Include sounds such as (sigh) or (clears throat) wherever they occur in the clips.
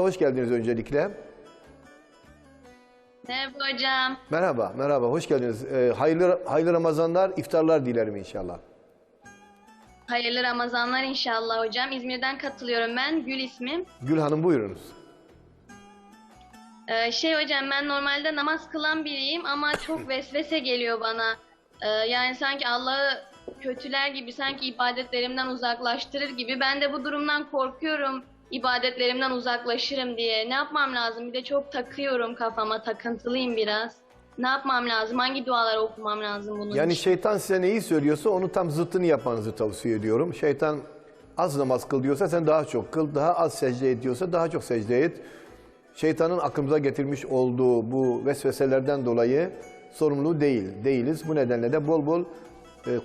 Hoş geldiniz öncelikle. Merhaba hocam. Merhaba, merhaba. Hoş geldiniz. Ee, hayırlı, hayırlı Ramazanlar, iftarlar dilerim inşallah. Hayırlı Ramazanlar inşallah hocam. İzmir'den katılıyorum ben. Gül ismim. Gül Hanım buyurunuz. Ee, şey hocam ben normalde namaz kılan biriyim ama çok (laughs) vesvese geliyor bana. Ee, yani sanki Allah'ı kötüler gibi, sanki ibadetlerimden uzaklaştırır gibi. Ben de bu durumdan korkuyorum. İbadetlerimden uzaklaşırım diye. Ne yapmam lazım? Bir de çok takıyorum kafama, takıntılıyım biraz. Ne yapmam lazım? Hangi duaları okumam lazım bunun Yani için? şeytan size neyi söylüyorsa onu tam zıttını yapmanızı tavsiye ediyorum. Şeytan az namaz kıl diyorsa sen daha çok kıl, daha az secde et diyorsa daha çok secde et. Şeytanın aklımıza getirmiş olduğu bu vesveselerden dolayı sorumlu değil, değiliz. Bu nedenle de bol bol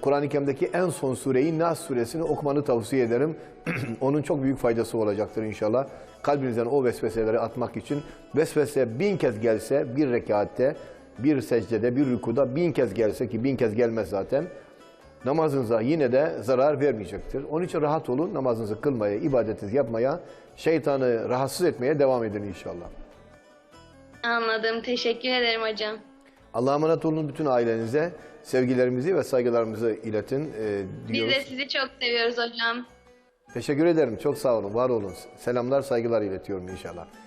Kur'an-ı Kerim'deki en son sureyi Nas suresini okumanı tavsiye ederim. (clears throat) Onun çok büyük faydası olacaktır inşallah. Kalbinizden o vesveseleri atmak için vesvese bin kez gelse bir rekatte, bir secdede, bir rükuda bin kez gelse ki bin kez gelmez zaten namazınıza yine de zarar vermeyecektir. Onun için rahat olun, namazınızı kılmaya, ibadetinizi yapmaya, şeytanı rahatsız etmeye devam edin inşallah. Anladım. Teşekkür ederim hocam. Allah'a emanet olun bütün ailenize. Sevgilerimizi ve saygılarımızı iletin e, Biz diyoruz. de sizi çok seviyoruz hocam. Teşekkür ederim. Çok sağ olun, var olun. Selamlar, saygılar iletiyorum inşallah.